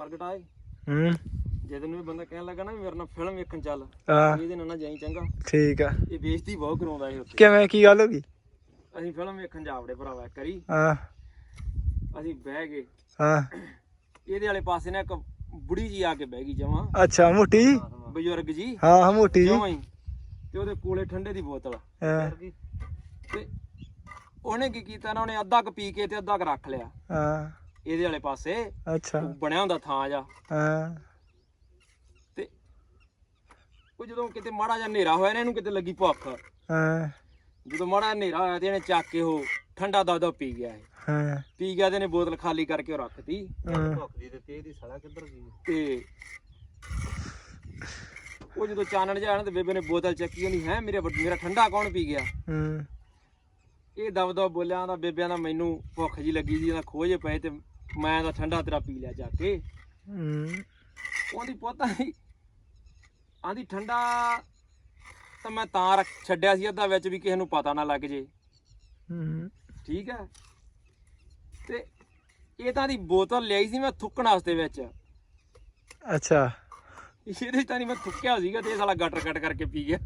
ਪ੍ਰਗਟ ਆਏ ਹੂੰ। ਜੇ ਤੈਨੂੰ ਇਹ ਬੰਦਾ ਕਹਿਣ ਲੱਗਾ ਨਾ ਵੀ ਮੇਰੇ ਨਾਲ ਫਿਲਮ ਵੇਖਣ ਚੱਲ ਹਾਂ ਇਹਦੇ ਨਾਲ ਨਾ ਜਾਈ ਚੰਗਾ। ਠੀਕ ਆ। ਇਹ ਬੇਇੱਜ਼ਤੀ ਬਹੁਤ ਕਰਾਉਂਦਾ ਇਹ ਉੱਥੇ ਕਿਵੇਂ ਕੀ ਗੱਲ ਹੋ ਗਈ? ਅਸੀਂ ਫਿਲਮ ਵੇਖਣ ਜਾਵੜੇ ਭਰਾਵਾ ਇੱਕ ਵਾਰੀ। ਹਾਂ। ਅਸੀਂ ਬਹਿ ਗਏ। ਹਾਂ। ਇਹਦੇ ਵਾਲੇ ਪਾਸੇ ਨਾ ਇੱਕ ਬੁੜੀ ਜੀ ਆ ਕੇ ਬਹਿ ਗਈ ਜਮਾਂ। ਅੱਛਾ ਮੋਟੀ? ਜੀ ਬਜ਼ੁਰਗ ਜੀ। ਹਾਂ ਹਾਂ ਮੋਟੀ ਜੀ। ਜਮਾਂ ਹੀ। ਤੇ ਉਹਦੇ ਕੋਲੇ ਠੰਡੇ ਦੀ ਬੋਤਲ। ਹਾਂ। ਤੇ ਉਹਨੇ ਕੀ ਕੀਤਾ ਨਾ ਉਹਨੇ ਅੱਧਾ ਕ ਪੀ ਕੇ ਤੇ ਅੱਧਾ ਕ ਰੱਖ ਲਿਆ। ਹਾਂ। ਇਹਦੇ ਵਾਲੇ ਪਾਸੇ ਅੱਛਾ। ਬਣਿਆ ਹੁੰਦਾ ਥਾਂ ਜਾ ਹਾਂ। ਤੇ ਉਹ ਜਦੋਂ ਕਿਤੇ ਮਾੜਾ ਜਿਹਾ ਹਨੇਰਾ ਹੋਇਆ ਨਾ ਇਹਨੂੰ ਕਿਤੇ ਲੱਗੀ ਭੁੱਖ। ਹਾਂ। ਜਦੋਂ ਮਾੜਾ ਹਨੇਰਾ ਹੋਇਆ ਤੇ ਇਹਨੇ ਚੱਕ ਕੇ ਉਹ ਠੰਡਾ ਦੁੱਧ ਪੀ ਗਿਆ ਇਹ। ਹਾਂ। ਪੀ ਗਿਆ ਤੇ ਇਹਨੇ ਬੋਤਲ ਖਾਲੀ ਕਰਕੇ ਉਹ ਰੱਖਤੀ। ਹਾਂ। ਭੁੱਖ ਦੀ ਤੇ ਇਹਦੀ ਸੜਾ ਕਿੱਧਰ ਗਈ? ਤੇ ਉਹ ਜਦੋਂ ਚਾਨਣ ਨਾ ਤੇ ਬੇਬੇ ਨੇ ਬੋਤਲ ਚੱਕੀ ਉਹਨੀ ਹੈ ਮੇਰੇ ਮੇਰਾ ਠੰਡਾ ਕੌਣ ਪੀ ਗਿਆ? ਹੂੰ। ਇਹ ਦਬ ਦਬ ਬੋਲਿਆ ਦਾ ਬੇਬਿਆਂ ਦਾ ਮੈਨੂੰ ਭੁੱਖ ਜੀ ਲੱਗੀ ਜੀ ਇਹਦਾ ਖੋਜੇ ਪਏ ਤੇ ਮੈਂ ਤਾਂ ਠੰਡਾ ਤੇਰਾ ਪੀ ਲਿਆ ਜਾ ਕੇ। ਹੂੰ। ਉਹਦੀ ਪੋਤਾ ਸੀ ਆਂਦੀ ਠੰਡਾ ਤਾਂ ਮੈਂ ਤਾਂ ਰੱਖ ਛੱਡਿਆ ਸੀ ਅੱਧਾ ਵਿੱਚ ਵੀ ਕਿਸੇ ਨੂੰ ਪਤਾ ਨਾ ਲੱਗ ਜੇ। ਹੂੰ। ਠੀਕ ਹੈ। ਤੇ ਇਹ ਤਾਂ ਦੀ ਬੋਤਲ ਲਿਆਈ ਸੀ ਮੈਂ ਥੁੱਕਣ ਵਾਸਤੇ ਵਿੱਚ। ਅੱਛਾ। ਇਹਦੇ ਤਾਂ ਨਹੀਂ ਮੈਂ ਥੁੱਕਿਆ ਸੀਗਾ ਤੇ ਇਹ ਸਾਲਾ ਗਟਰ ਕੱਟ ਕਰਕੇ ਪੀ ਗਿਆ।